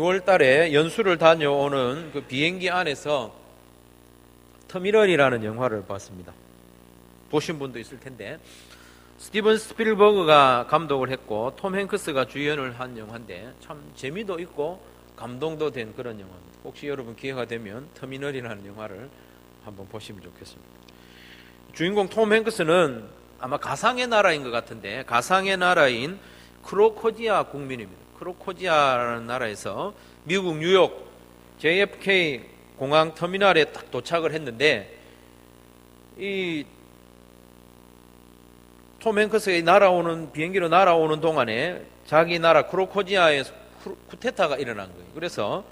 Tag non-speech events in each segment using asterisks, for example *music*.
6월 달에 연수를 다녀오는 그 비행기 안에서 터미널이라는 영화를 봤습니다. 보신 분도 있을 텐데 스티븐 스필버그가 감독을 했고 톰 행크스가 주연을 한 영화인데 참 재미도 있고 감동도 된 그런 영화입니다. 혹시 여러분 기회가 되면 터미널이라는 영화를 한번 보시면 좋겠습니다. 주인공 톰 행크스는 아마 가상의 나라인 것 같은데 가상의 나라인 크로코디아 국민입니다. 크로코디아라는 나라에서 미국 뉴욕 JFK 공항 터미널에 딱 도착을 했는데 이톰 행크스가 날아오는 비행기로 날아오는 동안에 자기 나라 크로코디아에서 쿠- 쿠데타가 일어난 거예요. 그래서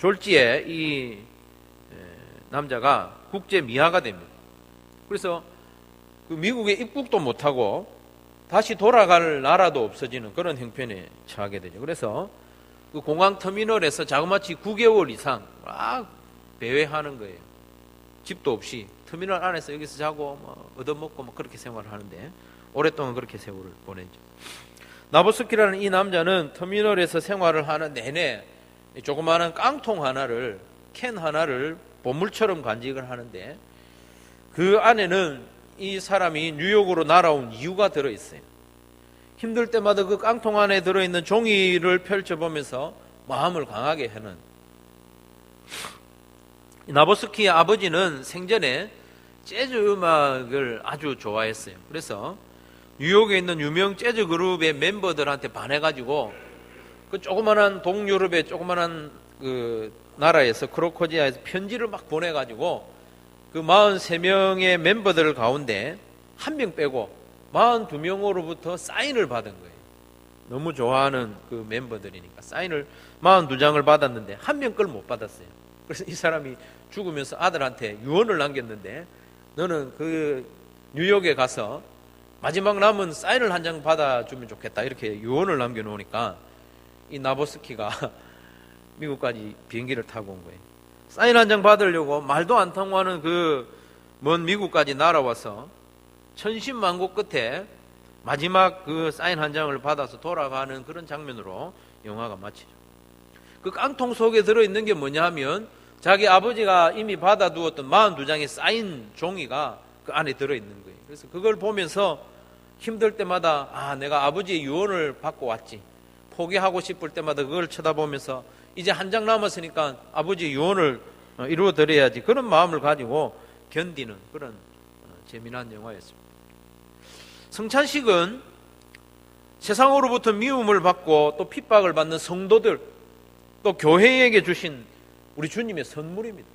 졸지에 이 에, 남자가 국제 미화가 됩니다. 그래서 그 미국에 입국도 못하고 다시 돌아갈 나라도 없어지는 그런 형편에 처하게 되죠. 그래서 그 공항 터미널에서 자그마치 9개월 이상 막 배회하는 거예요. 집도 없이 터미널 안에서 여기서 자고 뭐 얻어먹고 뭐 그렇게 생활을 하는데 오랫동안 그렇게 세월을 보내죠. 나보스키라는 이 남자는 터미널에서 생활을 하는 내내 이 조그마한 깡통 하나를 캔 하나를 보물처럼 간직을 하는데 그 안에는 이 사람이 뉴욕으로 날아온 이유가 들어 있어요. 힘들 때마다 그 깡통 안에 들어 있는 종이를 펼쳐보면서 마음을 강하게 하는 이 나보스키의 아버지는 생전에 재즈 음악을 아주 좋아했어요. 그래서 뉴욕에 있는 유명 재즈 그룹의 멤버들한테 반해가지고 그 조그만한 동유럽의 조그만한 그 나라에서 크로코디아에서 편지를 막 보내가지고 그 43명의 멤버들 가운데 한 명 빼고 42명으로부터 사인을 받은 거예요. 너무 좋아하는 그 멤버들이니까 사인을 42장을 받았는데 한 명 걸 못 받았어요. 그래서 이 사람이 죽으면서 아들한테 유언을 남겼는데 너는 그 뉴욕에 가서 마지막 남은 사인을 한 장 받아주면 좋겠다 이렇게 유언을 남겨놓으니까 이 나보스키가 *laughs* 미국까지 비행기를 타고 온 거예요. 사인 한 장 받으려고 말도 안 통하는 그 먼 미국까지 날아와서 천신만고 끝에 마지막 그 사인 한 장을 받아서 돌아가는 그런 장면으로 영화가 마치죠. 그 깡통 속에 들어있는 게 뭐냐 하면 자기 아버지가 이미 받아두었던 42장의 사인 종이가 그 안에 들어있는 거예요. 그래서 그걸 보면서 힘들 때마다 아, 내가 아버지의 유언을 받고 왔지. 포기하고 싶을 때마다 그걸 쳐다보면서 이제 한 장 남았으니까 아버지의 유언을 어, 이루어 드려야지. 그런 마음을 가지고 견디는 그런 어, 재미난 영화였습니다. 성찬식은 세상으로부터 미움을 받고 또 핍박을 받는 성도들 또 교회에게 주신 우리 주님의 선물입니다.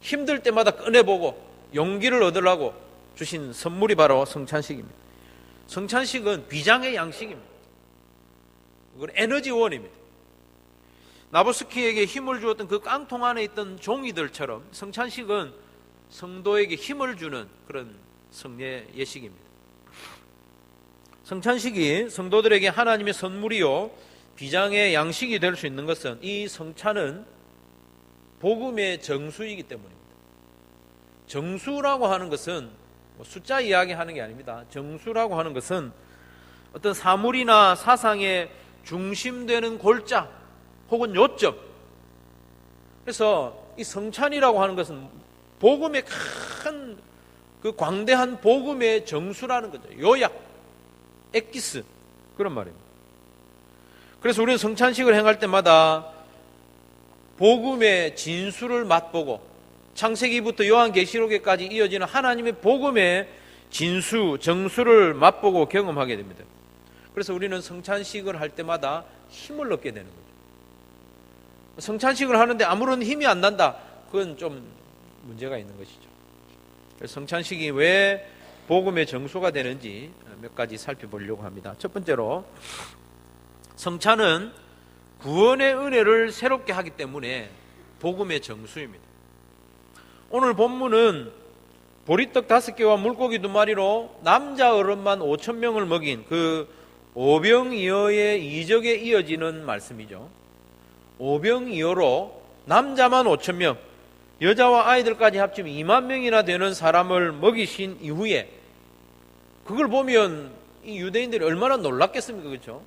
힘들 때마다 꺼내보고 용기를 얻으려고 주신 선물이 바로 성찬식입니다. 성찬식은 비장의 양식입니다. 이건 에너지원입니다. 나보스키에게 힘을 주었던 그 깡통 안에 있던 종이들처럼 성찬식은 성도에게 힘을 주는 그런 성례 예식입니다. 성찬식이 성도들에게 하나님의 선물이요 비장의 양식이 될 수 있는 것은 이 성찬은 복음의 정수이기 때문입니다. 정수라고 하는 것은 뭐 숫자 이야기하는 게 아닙니다. 정수라고 하는 것은 어떤 사물이나 사상의 중심되는 골자 혹은 요점. 그래서 이 성찬이라고 하는 것은 복음의 큰 그 광대한 복음의 정수라는 거죠. 요약, 엑기스 그런 말입니다. 그래서 우리는 성찬식을 행할 때마다 복음의 진수를 맛보고 창세기부터 요한계시록에까지 이어지는 하나님의 복음의 진수, 정수를 맛보고 경험하게 됩니다. 그래서 우리는 성찬식을 할 때마다 힘을 얻게 되는 거죠. 성찬식을 하는데 아무런 힘이 안 난다. 그건 좀 문제가 있는 것이죠. 성찬식이 왜 복음의 정수가 되는지 몇 가지 살펴보려고 합니다. 첫 번째로 성찬은 구원의 은혜를 새롭게 하기 때문에 복음의 정수입니다. 오늘 본문은 보리떡 다섯 개와 물고기 두 마리로 남자 어른만 오천 명을 먹인 그 오병이어의 이적에 이어지는 말씀이죠. 오병이어로 남자만 오천 명, 여자와 아이들까지 합치면 2만 명이나 되는 사람을 먹이신 이후에 그걸 보면 이 유대인들이 얼마나 놀랐겠습니까, 그렇죠?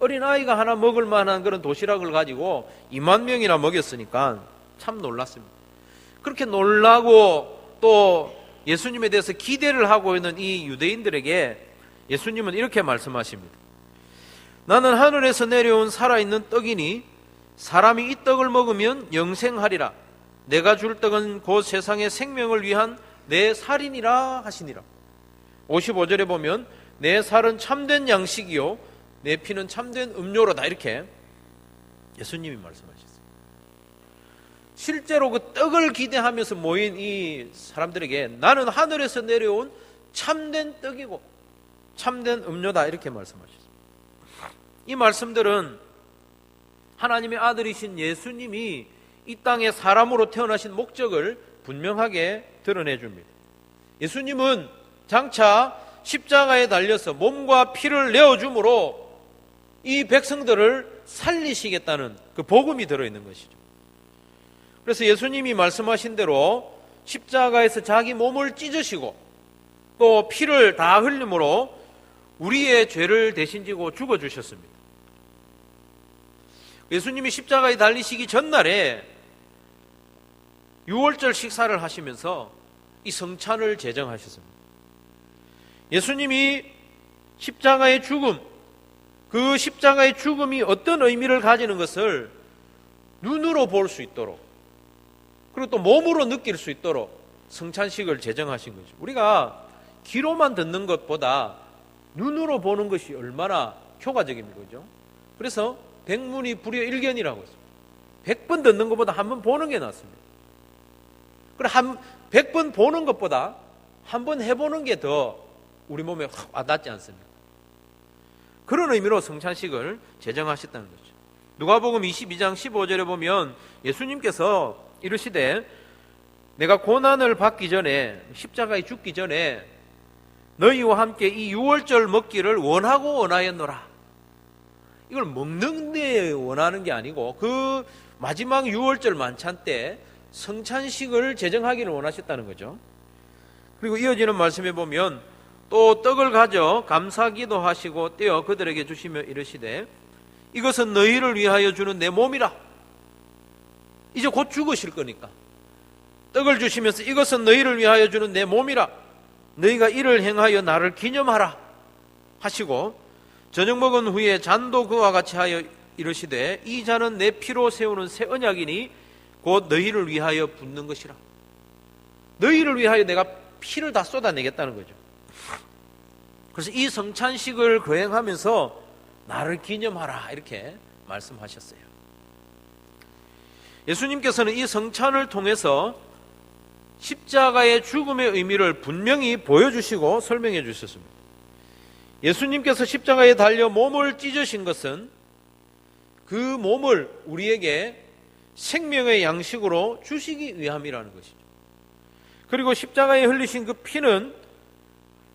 어린 아이가 하나 먹을 만한 그런 도시락을 가지고 2만 명이나 먹였으니까 참 놀랐습니다. 그렇게 놀라고 또 예수님에 대해서 기대를 하고 있는 이 유대인들에게 예수님은 이렇게 말씀하십니다. 나는 하늘에서 내려온 살아있는 떡이니 사람이 이 떡을 먹으면 영생하리라. 내가 줄 떡은 곧 세상의 생명을 위한 내 살이니라 하시니라. 55절에 보면 내 살은 참된 양식이요 내 피는 참된 음료로다 이렇게 예수님이 말씀하셨어요. 실제로 그 떡을 기대하면서 모인 이 사람들에게 나는 하늘에서 내려온 참된 떡이고 참된 음료다 이렇게 말씀하셨어요. 이 말씀들은 하나님의 아들이신 예수님이 이 땅에 사람으로 태어나신 목적을 분명하게 드러내 줍니다. 예수님은 장차 십자가에 달려서 몸과 피를 내어 줌으로 이 백성들을 살리시겠다는 그 복음이 들어 있는 것이죠. 그래서 예수님이 말씀하신 대로 십자가에서 자기 몸을 찢으시고 또 피를 다 흘림으로 우리의 죄를 대신 지고 죽어 주셨습니다. 예수님이 십자가에 달리시기 전날에 6월절 식사를 하시면서 이 성찬을 제정하셨습니다. 예수님이 십자가의 죽음, 그 십자가의 죽음이 어떤 의미를 가지는 것을 눈으로 볼 수 있도록 그리고 또 몸으로 느낄 수 있도록 성찬식을 제정하신 거죠. 우리가 귀로만 듣는 것보다 눈으로 보는 것이 얼마나 효과적입니까? 그죠? 그래서 백문이 불여 일견이라고 했습니다. 백 번 듣는 것보다 한 번 보는 게 낫습니다. 그래 한백 번 보는 것보다 한 번 해보는 게 더 우리 몸에 확 와닿지 않습니까? 그런 의미로 성찬식을 제정하셨다는 거죠. 누가복음 22장 15절에 보면 예수님께서 이르시되 내가 고난을 받기 전에 십자가에 죽기 전에 너희와 함께 이 유월절 먹기를 원하고 원하였노라. 이걸 먹는 데 원하는 게 아니고 그 마지막 유월절 만찬 때 성찬식을 제정하기를 원하셨다는 거죠. 그리고 이어지는 말씀에 보면 또 떡을 가져 감사기도 하시고 떼어 그들에게 주시며 이르시되 이것은 너희를 위하여 주는 내 몸이라. 이제 곧 죽으실 거니까. 떡을 주시면서 이것은 너희를 위하여 주는 내 몸이라. 너희가 이를 행하여 나를 기념하라. 하시고 저녁 먹은 후에 잔도 그와 같이 하여 이르시되 이 잔은 내 피로 세우는 새 언약이니 곧 너희를 위하여 붓는 것이라. 너희를 위하여 내가 피를 다 쏟아내겠다는 거죠. 그래서 이 성찬식을 거행하면서 나를 기념하라 이렇게 말씀하셨어요. 예수님께서는 이 성찬을 통해서 십자가의 죽음의 의미를 분명히 보여주시고 설명해 주셨습니다. 예수님께서 십자가에 달려 몸을 찢으신 것은 그 몸을 우리에게 생명의 양식으로 주시기 위함이라는 것이죠. 그리고 십자가에 흘리신 그 피는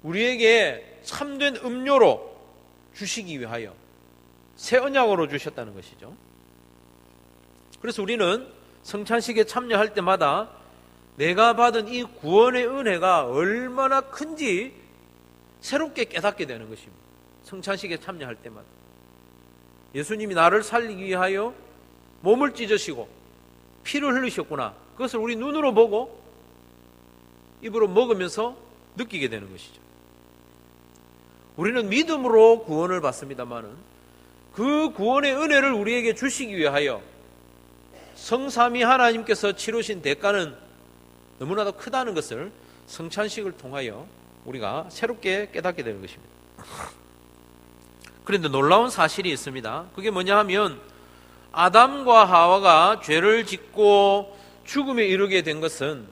우리에게 참된 음료로 주시기 위하여 새 언약으로 주셨다는 것이죠. 그래서 우리는 성찬식에 참여할 때마다 내가 받은 이 구원의 은혜가 얼마나 큰지 새롭게 깨닫게 되는 것입니다. 성찬식에 참여할 때마다. 예수님이 나를 살리기 위하여 몸을 찢으시고 피를 흘리셨구나. 그것을 우리 눈으로 보고 입으로 먹으면서 느끼게 되는 것이죠. 우리는 믿음으로 구원을 받습니다만은 그 구원의 은혜를 우리에게 주시기 위하여 성삼위 하나님께서 치르신 대가는 너무나도 크다는 것을 성찬식을 통하여 우리가 새롭게 깨닫게 되는 것입니다. 그런데 놀라운 사실이 있습니다. 그게 뭐냐 하면 아담과 하와가 죄를 짓고 죽음에 이르게 된 것은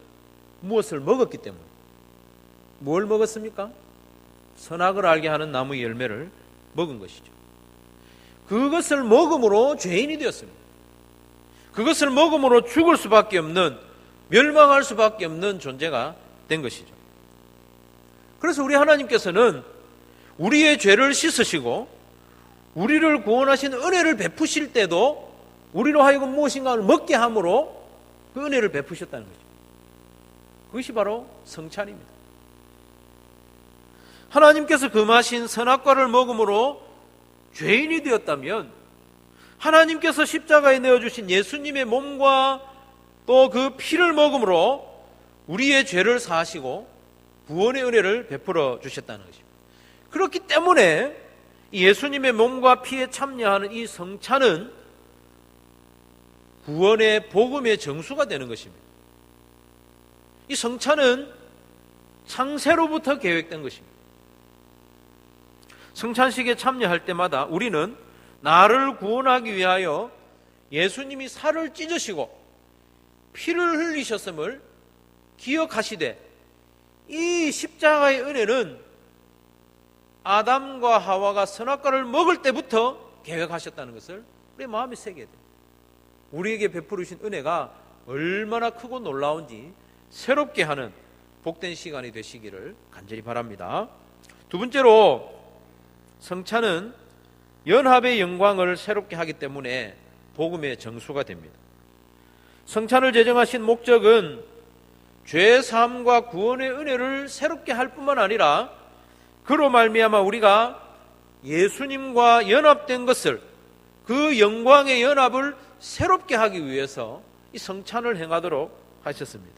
무엇을 먹었기 때문에. 뭘 먹었습니까? 선악을 알게 하는 나무 열매를 먹은 것이죠. 그것을 먹음으로 죄인이 되었습니다. 그것을 먹음으로 죽을 수밖에 없는 멸망할 수밖에 없는 존재가 된 것이죠. 그래서 우리 하나님께서는 우리의 죄를 씻으시고 우리를 구원하신 은혜를 베푸실 때도 우리로 하여금 무엇인가를 먹게 함으로 그 은혜를 베푸셨다는 거죠. 그것이 바로 성찬입니다. 하나님께서 금하신 선악과를 먹음으로 죄인이 되었다면 하나님께서 십자가에 내어주신 예수님의 몸과 또 그 피를 먹음으로 우리의 죄를 사하시고 구원의 은혜를 베풀어 주셨다는 것입니다. 그렇기 때문에 이 예수님의 몸과 피에 참여하는 이 성찬은 구원의 복음의 정수가 되는 것입니다. 이 성찬은 창세로부터 계획된 것입니다. 성찬식에 참여할 때마다 우리는 나를 구원하기 위하여 예수님이 살을 찢으시고 피를 흘리셨음을 기억하시되 이 십자가의 은혜는 아담과 하와가 선악과를 먹을 때부터 계획하셨다는 것을 우리 마음에 새겨야 돼요. 우리에게 베푸르신 은혜가 얼마나 크고 놀라운지 새롭게 하는 복된 시간이 되시기를 간절히 바랍니다. 두 번째로 성찬은 연합의 영광을 새롭게 하기 때문에 복음의 정수가 됩니다. 성찬을 제정하신 목적은 죄 사함과 구원의 은혜를 새롭게 할 뿐만 아니라 그로 말미암아 우리가 예수님과 연합된 것을 그 영광의 연합을 새롭게 하기 위해서 이 성찬을 행하도록 하셨습니다.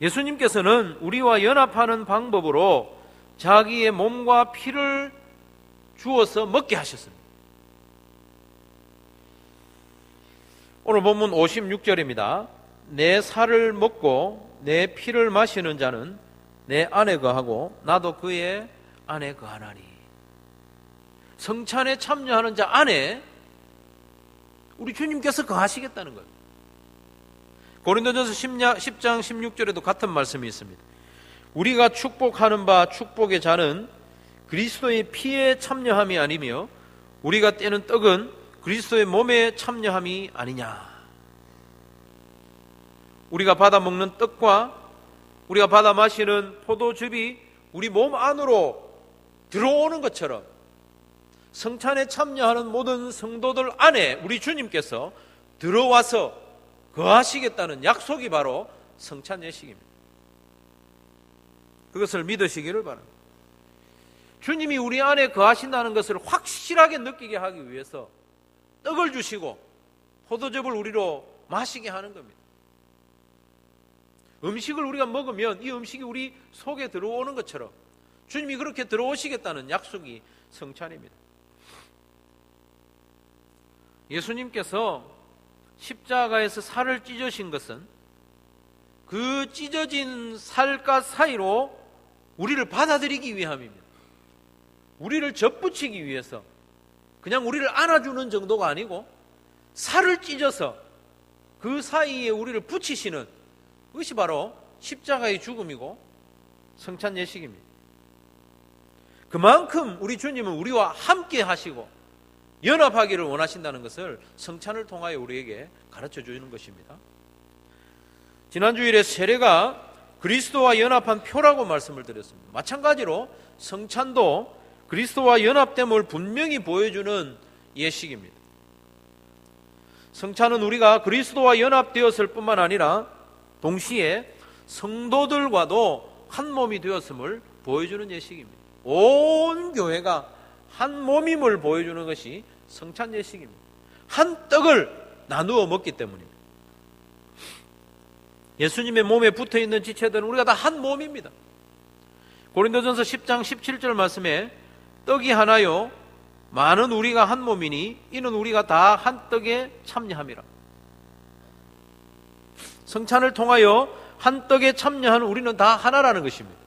예수님께서는 우리와 연합하는 방법으로 자기의 몸과 피를 주어서 먹게 하셨습니다. 오늘 본문 56절입니다. 내 살을 먹고 내 피를 마시는 자는 내 안에 거하고 나도 그의 안에 거하나니. 성찬에 참여하는 자 안에 우리 주님께서 거하시겠다는 거예요. 고린도전서 10장 16절에도 같은 말씀이 있습니다. 우리가 축복하는 바 축복의 자는 그리스도의 피에 참여함이 아니며 우리가 떼는 떡은 그리스도의 몸에 참여함이 아니냐. 우리가 받아 먹는 떡과 우리가 받아 마시는 포도즙이 우리 몸 안으로 들어오는 것처럼 성찬에 참여하는 모든 성도들 안에 우리 주님께서 들어와서 거하시겠다는 약속이 바로 성찬 예식입니다. 그것을 믿으시기를 바랍니다. 주님이 우리 안에 거하신다는 것을 확실하게 느끼게 하기 위해서 떡을 주시고 포도즙을 우리로 마시게 하는 겁니다. 음식을 우리가 먹으면 이 음식이 우리 속에 들어오는 것처럼 주님이 그렇게 들어오시겠다는 약속이 성찬입니다. 예수님께서 십자가에서 살을 찢으신 것은 그 찢어진 살과 사이로 우리를 받아들이기 위함입니다. 우리를 접붙이기 위해서 그냥 우리를 안아주는 정도가 아니고 살을 찢어서 그 사이에 우리를 붙이시는 그것이 바로 십자가의 죽음이고 성찬 예식입니다. 그만큼 우리 주님은 우리와 함께 하시고 연합하기를 원하신다는 것을 성찬을 통하여 우리에게 가르쳐 주는 것입니다. 지난 주일에 세례가 그리스도와 연합한 표라고 말씀을 드렸습니다. 마찬가지로 성찬도 그리스도와 연합됨을 분명히 보여주는 예식입니다. 성찬은 우리가 그리스도와 연합되었을 뿐만 아니라 동시에 성도들과도 한 몸이 되었음을 보여주는 예식입니다. 온 교회가 한 몸임을 보여주는 것이 성찬 예식입니다. 한 떡을 나누어 먹기 때문입니다. 예수님의 몸에 붙어 있는 지체들은 우리가 다 한 몸입니다. 고린도전서 10장 17절 말씀에 떡이 하나요 많은 우리가 한 몸이니 이는 우리가 다 한 떡에 참여함이라. 성찬을 통하여 한 떡에 참여하는 우리는 다 하나라는 것입니다.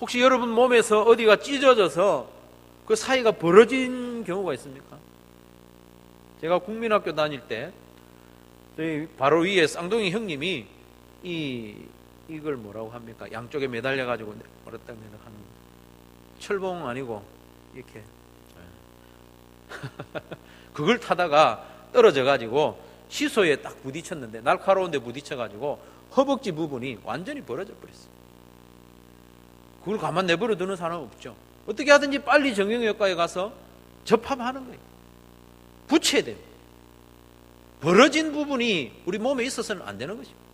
혹시 여러분 몸에서 어디가 찢어져서 그 사이가 벌어진 경우가 있습니까? 제가 국민학교 다닐 때 저희 바로 위에 쌍둥이 형님이 이 이걸 뭐라고 합니까? 양쪽에 매달려 가지고 뭐랬다 하는 철봉 아니고 이렇게 *laughs* 그걸 타다가 떨어져 가지고 시소에 딱 부딪혔는데 날카로운데 부딪혀 가지고 허벅지 부분이 완전히 벌어져 버렸어요. 그걸 가만 내버려 두는 사람 없죠. 어떻게 하든지 빨리 정형외과에 가서 접합하는 거예요. 붙여야 돼요. 벌어진 부분이 우리 몸에 있어서는 안 되는 것입니다.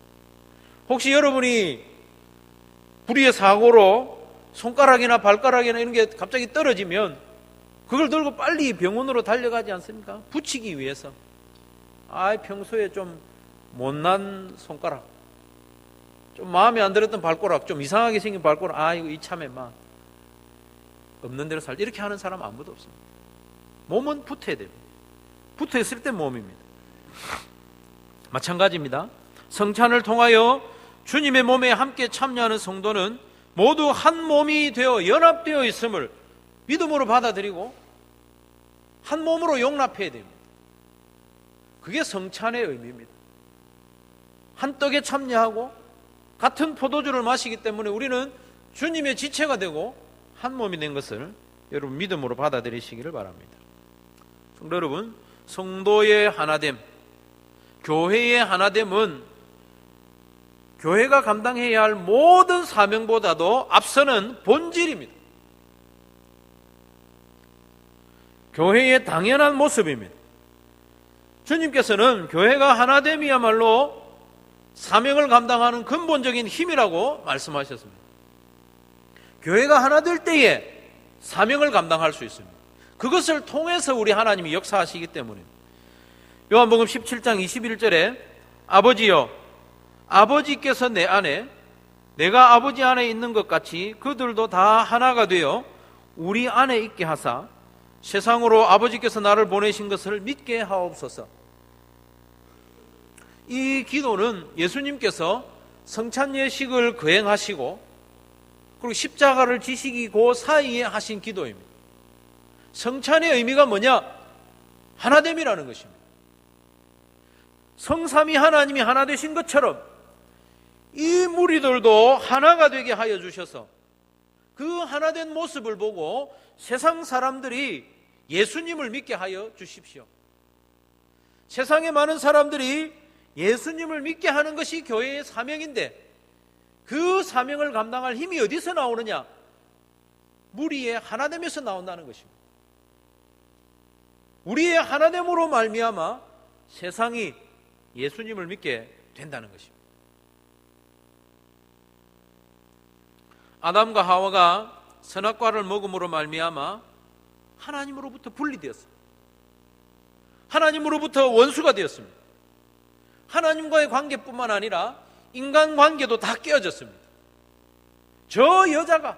혹시 여러분이 불의의 사고로 손가락이나 발가락이나 이런 게 갑자기 떨어지면 그걸 들고 빨리 병원으로 달려가지 않습니까? 붙이기 위해서. 아, 평소에 좀 못난 손가락, 좀 마음에 안 들었던 발가락, 좀 이상하게 생긴 발가락, 아, 이거 이참에 막 없는 대로 살 이렇게 하는 사람 아무도 없습니다. 몸은 붙어야 됩니다. 붙어 있을 때 몸입니다. 마찬가지입니다. 성찬을 통하여 주님의 몸에 함께 참여하는 성도는 모두 한 몸이 되어 연합되어 있음을 믿음으로 받아들이고 한 몸으로 용납해야 됩니다. 그게 성찬의 의미입니다. 한 떡에 참여하고 같은 포도주를 마시기 때문에 우리는 주님의 지체가 되고 한 몸이 된 것을 여러분 믿음으로 받아들이시기를 바랍니다. 성도 여러분, 성도의 하나됨, 교회의 하나됨은 교회가 감당해야 할 모든 사명보다도 앞서는 본질입니다. 교회의 당연한 모습입니다. 주님께서는 교회가 하나됨이야말로 사명을 감당하는 근본적인 힘이라고 말씀하셨습니다. 교회가 하나 될 때에 사명을 감당할 수 있습니다. 그것을 통해서 우리 하나님이 역사하시기 때문에 요한복음 17장 21절에 아버지여 아버지께서 내 안에 내가 아버지 안에 있는 것 같이 그들도 다 하나가 되어 우리 안에 있게 하사 세상으로 아버지께서 나를 보내신 것을 믿게 하옵소서. 이 기도는 예수님께서 성찬 예식을 거행하시고 그리고 십자가를 지시기 그 사이에 하신 기도입니다. 성찬의 의미가 뭐냐? 하나됨이라는 것입니다. 성삼이 하나님이 하나 되신 것처럼 이 무리들도 하나가 되게 하여 주셔서 그 하나된 모습을 보고 세상 사람들이 예수님을 믿게 하여 주십시오. 세상의 많은 사람들이 예수님을 믿게 하는 것이 교회의 사명인데 그 사명을 감당할 힘이 어디서 나오느냐? 무리의 하나됨에서 나온다는 것입니다. 우리의 하나됨으로 말미암아 세상이 예수님을 믿게 된다는 것입니다. 아담과 하와가 선악과를 먹음으로 말미암아 하나님으로부터 분리되었습니다. 하나님으로부터 원수가 되었습니다. 하나님과의 관계뿐만 아니라 인간 관계도 다 깨어졌습니다. 저 여자가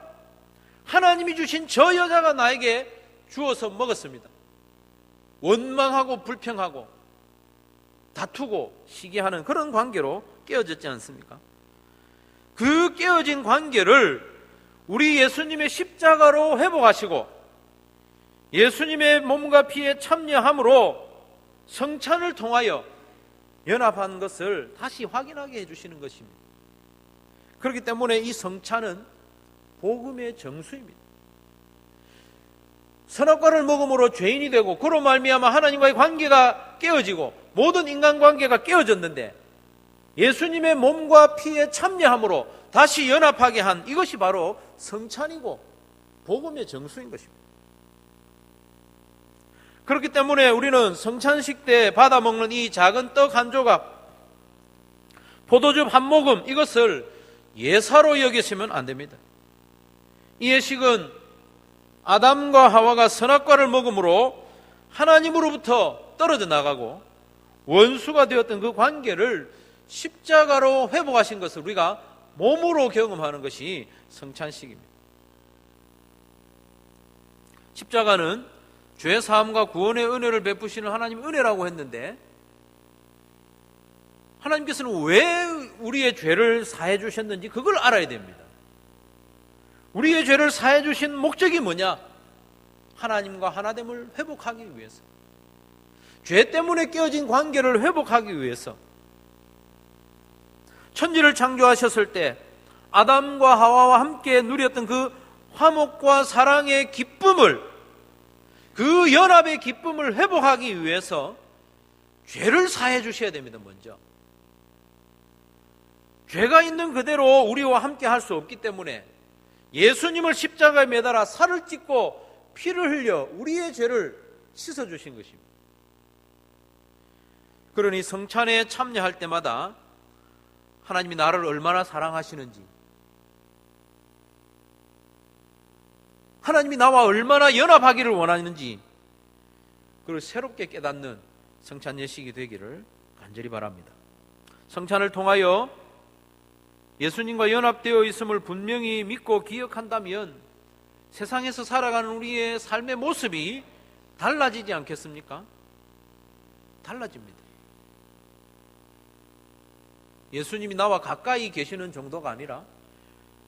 하나님이 주신 저 여자가 나에게 주어서 먹었습니다. 원망하고 불평하고 다투고 시기하는 그런 관계로 깨어졌지 않습니까? 그 깨어진 관계를 우리 예수님의 십자가로 회복하시고 예수님의 몸과 피에 참여함으로 성찬을 통하여 연합한 것을 다시 확인하게 해주시는 것입니다. 그렇기 때문에 이 성찬은 복음의 정수입니다. 선악과를 먹음으로 죄인이 되고 그로 말미암아 하나님과의 관계가 깨어지고 모든 인간 관계가 깨어졌는데 예수님의 몸과 피에 참여함으로 다시 연합하게 한 이것이 바로 성찬이고 복음의 정수인 것입니다. 그렇기 때문에 우리는 성찬식 때 받아 먹는 이 작은 떡 한 조각, 포도즙 한 모금 이것을 예사로 여기시면 안 됩니다. 이 예식은 아담과 하와가 선악과를 먹음으로 하나님으로부터 떨어져 나가고 원수가 되었던 그 관계를 십자가로 회복하신 것을 우리가 몸으로 경험하는 것이 성찬식입니다. 십자가는 죄 사함과 구원의 은혜를 베푸시는 하나님의 은혜라고 했는데 하나님께서는 왜 우리의 죄를 사해 주셨는지 그걸 알아야 됩니다. 우리의 죄를 사해 주신 목적이 뭐냐? 하나님과 하나됨을 회복하기 위해서. 죄 때문에 깨어진 관계를 회복하기 위해서. 천지를 창조하셨을 때 아담과 하와와 함께 누렸던 그 화목과 사랑의 기쁨을 그 연합의 기쁨을 회복하기 위해서 죄를 사해 주셔야 됩니다, 먼저. 죄가 있는 그대로 우리와 함께 할 수 없기 때문에 예수님을 십자가에 매달아 살을 찢고 피를 흘려 우리의 죄를 씻어 주신 것입니다. 그러니 성찬에 참여할 때마다 하나님이 나를 얼마나 사랑하시는지 하나님이 나와 얼마나 연합하기를 원하는지 그걸 새롭게 깨닫는 성찬 예식이 되기를 간절히 바랍니다. 성찬을 통하여 예수님과 연합되어 있음을 분명히 믿고 기억한다면 세상에서 살아가는 우리의 삶의 모습이 달라지지 않겠습니까? 달라집니다. 예수님이 나와 가까이 계시는 정도가 아니라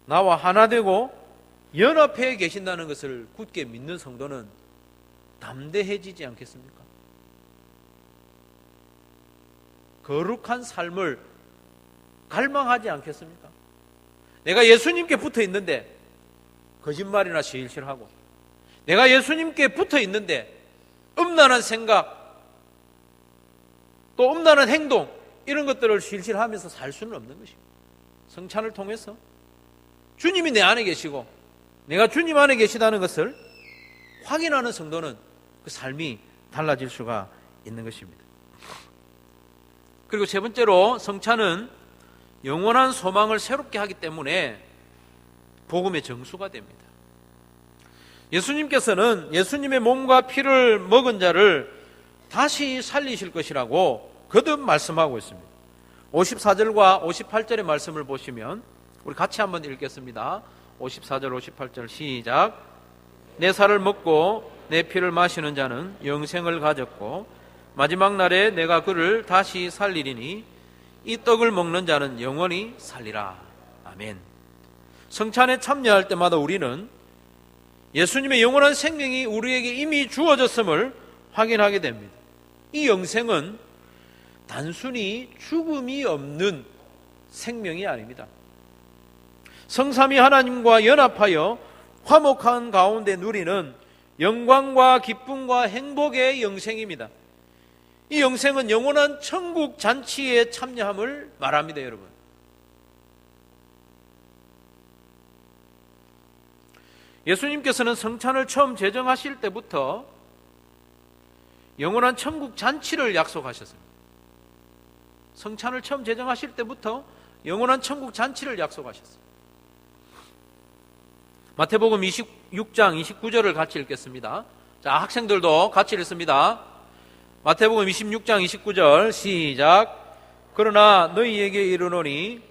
나와 하나 되고 연합해 계신다는 것을 굳게 믿는 성도는 담대해지지 않겠습니까? 거룩한 삶을 갈망하지 않겠습니까? 내가 예수님께 붙어 있는데 거짓말이나 실실하고 내가 예수님께 붙어 있는데 음란한 생각 또 음란한 행동 이런 것들을 실실하면서 살 수는 없는 것입니다. 성찬을 통해서 주님이 내 안에 계시고 내가 주님 안에 계시다는 것을 확인하는 성도는 그 삶이 달라질 수가 있는 것입니다. 그리고 세 번째로 성찬은 영원한 소망을 새롭게 하기 때문에 복음의 정수가 됩니다. 예수님께서는 예수님의 몸과 피를 먹은 자를 다시 살리실 것이라고 거듭 말씀하고 있습니다. 54절과 58절의 말씀을 보시면 우리 같이 한번 읽겠습니다. 54절 58절 시작 내 살을 먹고 내 피를 마시는 자는 영생을 가졌고 마지막 날에 내가 그를 다시 살리리니 이 떡을 먹는 자는 영원히 살리라. 아멘. 성찬에 참여할 때마다 우리는 예수님의 영원한 생명이 우리에게 이미 주어졌음을 확인하게 됩니다. 이 영생은 단순히 죽음이 없는 생명이 아닙니다. 성삼위 하나님과 연합하여 화목한 가운데 누리는 영광과 기쁨과 행복의 영생입니다. 이 영생은 영원한 천국 잔치에 참여함을 말합니다, 여러분. 예수님께서는 성찬을 처음 제정하실 때부터 영원한 천국 잔치를 약속하셨습니다. 성찬을 처음 제정하실 때부터 영원한 천국 잔치를 약속하셨습니다. 마태복음 26장 29절을 같이 읽겠습니다. 자, 학생들도 같이 읽습니다. 마태복음 26장 29절 시작. 그러나 너희에게 이르노니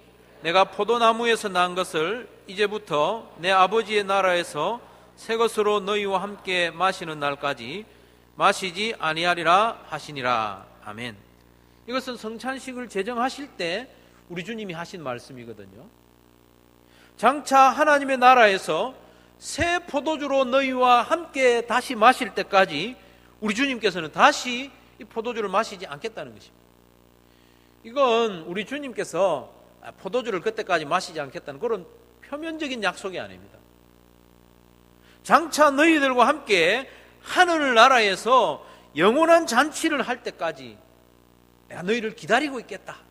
내가 포도나무에서 난 것을 이제부터 내 아버지의 나라에서 새 것으로 너희와 함께 마시는 날까지 마시지 아니하리라 하시니라. 아멘. 이것은 성찬식을 제정하실 때 우리 주님이 하신 말씀이거든요. 장차 하나님의 나라에서 새 포도주로 너희와 함께 다시 마실 때까지 우리 주님께서는 다시 이 포도주를 마시지 않겠다는 것입니다. 이건 우리 주님께서 포도주를 그때까지 마시지 않겠다는 그런 표면적인 약속이 아닙니다. 장차 너희들과 함께 하늘 나라에서 영원한 잔치를 할 때까지 내가 너희를 기다리고 있겠다.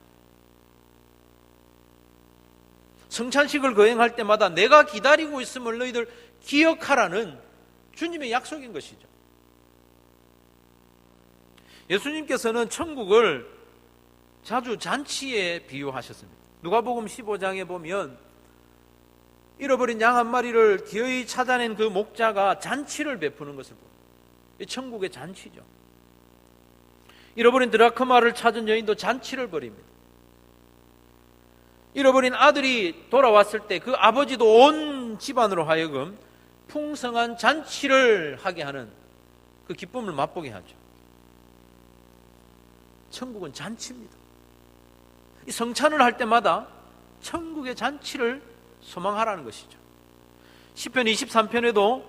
성찬식을 거행할 때마다 내가 기다리고 있음을 너희들 기억하라는 주님의 약속인 것이죠. 예수님께서는 천국을 자주 잔치에 비유하셨습니다. 누가복음 15장에 보면 잃어버린 양 한 마리를 기어이 찾아낸 그 목자가 잔치를 베푸는 것을 보니다 천국의 잔치죠. 잃어버린 드라크마를 찾은 여인도 잔치를 벌입니다. 잃어버린 아들이 돌아왔을 때 그 아버지도 온 집안으로 하여금 풍성한 잔치를 하게 하는 그 기쁨을 맛보게 하죠. 천국은 잔치입니다. 이 성찬을 할 때마다 천국의 잔치를 소망하라는 것이죠. 10편 23편에도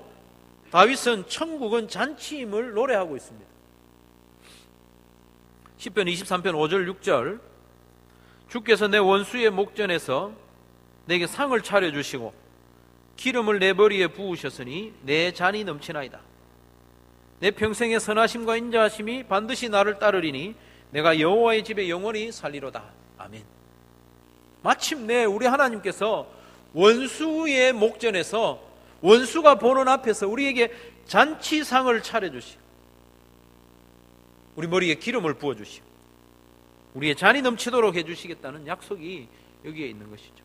다윗은 천국은 잔치임을 노래하고 있습니다. 10편 23편 5절 6절 주께서 내 원수의 목전에서 내게 상을 차려주시고 기름을 내 머리에 부으셨으니 내 잔이 넘치나이다. 내 평생의 선하심과 인자하심이 반드시 나를 따르리니 내가 여호와의 집에 영원히 살리로다. 아멘. 마침내 우리 하나님께서 원수의 목전에서 원수가 보는 앞에서 우리에게 잔치상을 차려주시고 우리 머리에 기름을 부어주시고 우리의 잔이 넘치도록 해주시겠다는 약속이 여기에 있는 것이죠.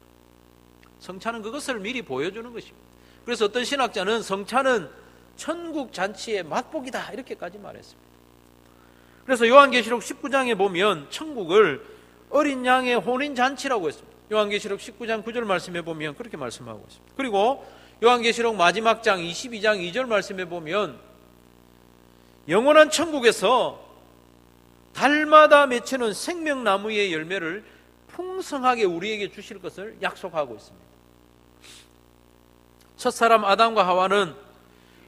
성찬은 그것을 미리 보여주는 것입니다. 그래서 어떤 신학자는 성찬은 천국 잔치의 맛보기다 이렇게까지 말했습니다. 그래서 요한계시록 19장에 보면 천국을 어린 양의 혼인 잔치라고 했습니다. 요한계시록 19장 9절 말씀해 보면 그렇게 말씀하고 있습니다. 그리고 요한계시록 마지막 장 22장 2절 말씀해 보면 영원한 천국에서 달마다 맺히는 생명나무의 열매를 풍성하게 우리에게 주실 것을 약속하고 있습니다. 첫사람 아담과 하와는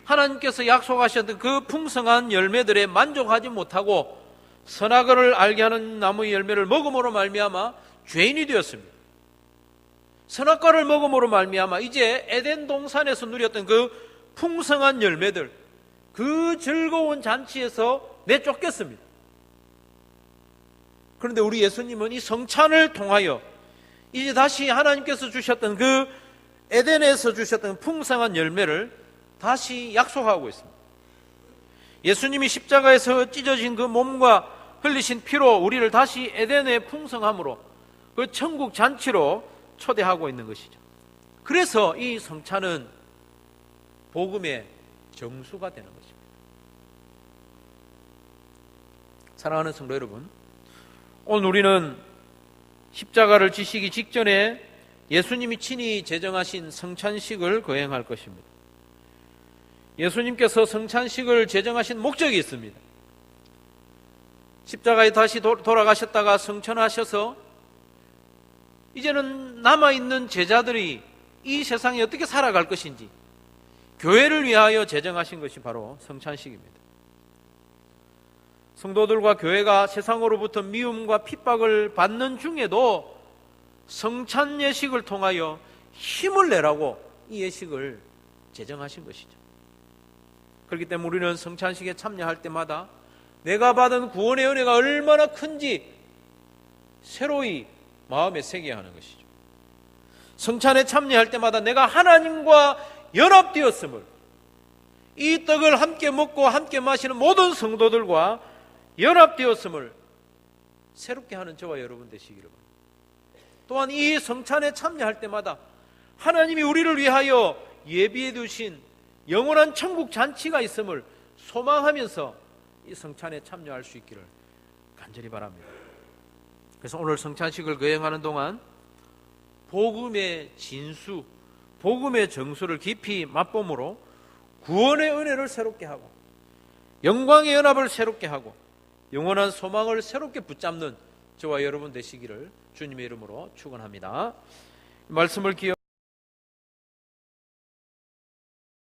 하나님께서 약속하셨던 그 풍성한 열매들에 만족하지 못하고 선악을 알게 하는 나무의 열매를 먹음으로 말미암아 죄인이 되었습니다. 선악과를 먹음으로 말미암아 이제 에덴 동산에서 누렸던 그 풍성한 열매들 그 즐거운 잔치에서 내쫓겼습니다. 그런데 우리 예수님은 이 성찬을 통하여 이제 다시 하나님께서 주셨던 그 에덴에서 주셨던 풍성한 열매를 다시 약속하고 있습니다. 예수님이 십자가에서 찢어진 그 몸과 흘리신 피로 우리를 다시 에덴의 풍성함으로 그 천국 잔치로 초대하고 있는 것이죠. 그래서 이 성찬은 복음의 정수가 되는 것입니다. 사랑하는 성도 여러분, 오늘 우리는 십자가를 지시기 직전에 예수님이 친히 제정하신 성찬식을 거행할 것입니다. 예수님께서 성찬식을 제정하신 목적이 있습니다. 십자가에 다시 도- 돌아가셨다가 성천하셔서 이제는 남아있는 제자들이 이 세상에 어떻게 살아갈 것인지 교회를 위하여 제정하신 것이 바로 성찬식입니다. 성도들과 교회가 세상으로부터 미움과 핍박을 받는 중에도 성찬 예식을 통하여 힘을 내라고 이 예식을 제정하신 것이죠. 그렇기 때문에 우리는 성찬식에 참여할 때마다 내가 받은 구원의 은혜가 얼마나 큰지 새로이 마음에 새겨야 하는 것이죠. 성찬에 참여할 때마다 내가 하나님과 연합되었음을 이 떡을 함께 먹고 함께 마시는 모든 성도들과 연합되었음을 새롭게 하는 저와 여러분 되시기를 바랍니다. 또한 이 성찬에 참여할 때마다 하나님이 우리를 위하여 예비해 두신 영원한 천국 잔치가 있음을 소망하면서 이 성찬에 참여할 수 있기를 간절히 바랍니다. 그래서 오늘 성찬식을 거행하는 동안 복음의 진수, 복음의 정수를 깊이 맛봄으로 구원의 은혜를 새롭게 하고 영광의 연합을 새롭게 하고 영원한 소망을 새롭게 붙잡는 저와 여러분 되시기를 주님의 이름으로 축원합니다. 말씀을 기억